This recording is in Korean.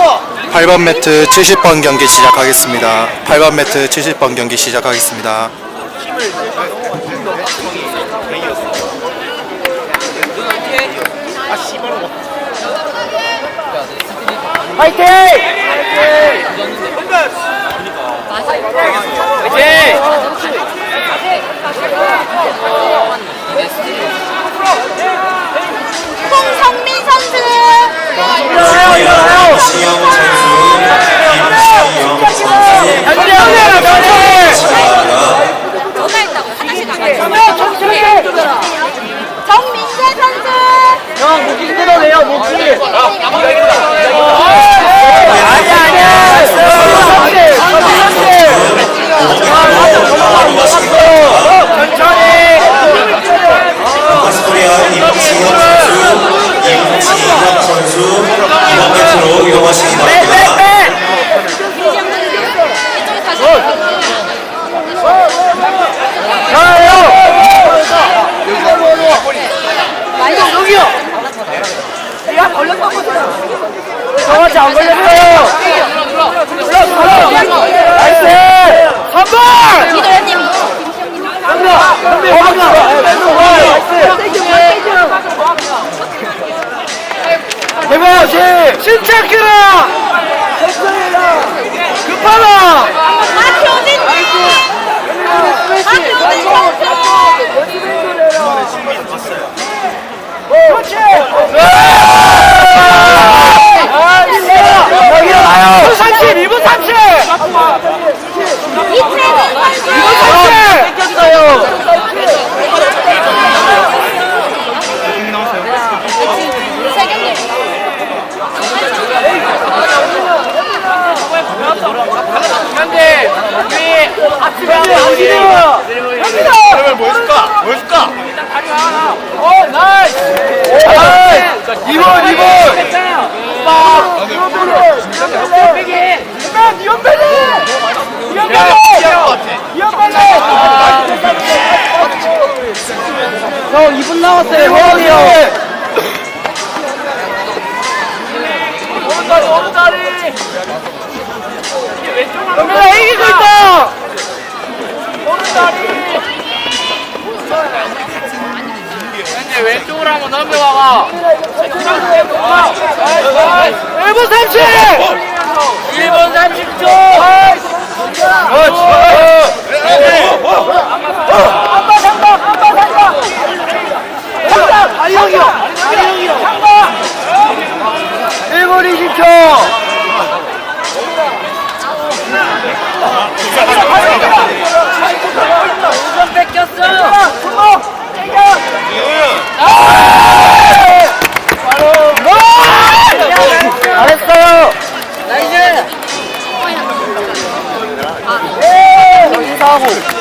8번 매트 70번 경기 시작하겠습니다. 8번 매트 70번 경기 시작하겠습니다. 화이팅! 홍성민 시영 선수, 김시영 선수, 달려, 달려! 축하합니다. 전화했다고 다시 가가지고 정민재 선수 형, 목이 뜯어내요, 목이. 아니야, 아니야. 천천히. 코스코리아 임지혁 선수, 임지혁 선수, 이번 매트로 이동하시기 바랍니다. 여기요. 야, 걸렸다고. 정확히 안 걸렸어요. 나이스. 3번! 이도현님 대박! 침착해라! 급하다! 박효진 박효진 선수 여기 일어나요! 30! 2분 30! 이채근 선수 2분 30! 땡겼어요! 세경님 현재 우리 아침에 갑니다! 그러면 뭐 해줄까? 뭐 해줄까? 어, 나이스! 나이스! 2번, 2번! 빡! 연배기! 연배기! 연배기! 연배기! 형, 2분 남았어요, 호원이 형! 오른다리, 오른다리! 연배가 이기고 있다! 현재 왼쪽으로 한번 넘겨봐봐. 1분 30! 1분 30초! 한번 한번 한번 한번 한번 다리 형이요 다리 형이요 한번 1분 20초 Euro.